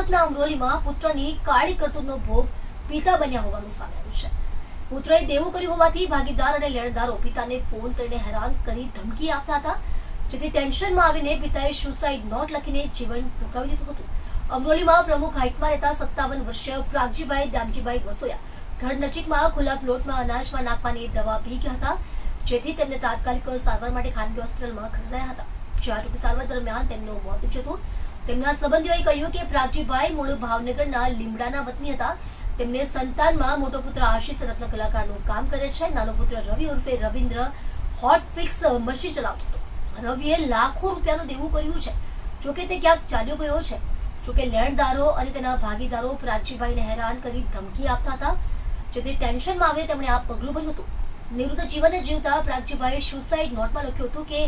સુરતના અમરોલીમાં પુત્રની કાળી કરતૂતનો ભોગ પિતા બન્યા હોવાનું સામે આવ્યું છે. પુત્રએ દેવું કર્યું હોવાથી ભાગીદાર અને લેણદારો પિતાને ફોન કરીને હેરાન કરી ધમકી આપતા હતા, જેથી ટેન્શનમાં આવીને પિતાએ સુસાઇડ નોટ લખીને જીવન ટૂંકાવી દીધું હતું. અમરોલીમાં પ્રમુખ હાઇટમાં રહેતા સત્તાવન વર્ષીય પ્રાગજીભાઈ દામજીભાઈ વસોયા ઘર નજીકમાં ખુલ્લા પ્લોટમાં અનાજમાં નાખવાની દવા પી ગયા હતા, જેથી તેમને તાત્કાલિક સારવાર માટે ખાનગી હોસ્પિટલમાં ખસેડાયા હતા. ટૂંકી સારવાર દરમિયાન તેમનું મોત નીપજ્યું હતું. તેમના સંબંધીઓએ કહ્યું કે પ્રાચીભાઈ મૂળ ભાવનગરના લીમડાના વતની હતા. તેમને સંતાનમાં મોટો પુત્ર આશીષ રત્ન કલાકારનું કામ કરે છે. નાનો પુત્ર રવિ ઉર્ફે રવિન્દ્ર હોટ ફિક્સ મશીન ચલાવતો હતો. રવિએ લાખો રૂપિયાનું દેવું કર્યું છે. જોકે તે ક્યાંક ચાલ્યો ગયો છે. જોકે લેણદારો અને તેના ભાગીદારો પ્રાચીભાઈને હેરાન કરી ધમકી આપતા હતા. જેથી ટેન્શનમાં આવે તેમણે આ પગલું ભર્યું હતું. નિવૃત્ત જીવન જીવતા પ્રાગજીભાઈએ સુસાઇડ નોટમાં લખ્યું હતું કે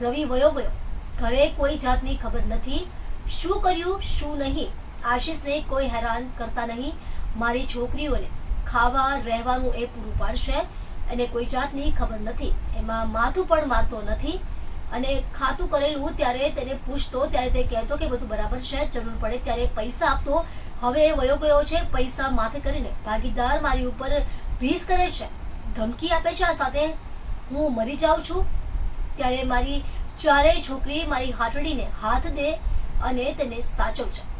રવિ વયો ગયો. ઘરે કોઈ જાતની ખબર નથી. શું કર્યું, શું નહીં? આશિષને કોઈ હેરાન કરતા નહીં. મારી છોકરીઓને ખાવા, રહેવાનું એ પૂરું પાડશે એને કોઈ જાતની ખબર નથી. એમાં માથું પણ મારતો નથી અને ખાતું કરેલું ત્યારે તેને પૂછતો, ત્યારે તે કહેતો કે બધું બરાબર છે, જરૂર પડે ત્યારે પૈસા આપતો. હવે એ વયો ગયો છે, પૈસા માથે કરીને ભાગીદાર મારી ઉપર ભીસ કરે છે. ધમકી આપે છે આ સાથે. હું મરી જાઉં છું. ત્યારે મારી ચારેય છોકરી મારી હાથડીને હાથ દે અને તેને સાચવશે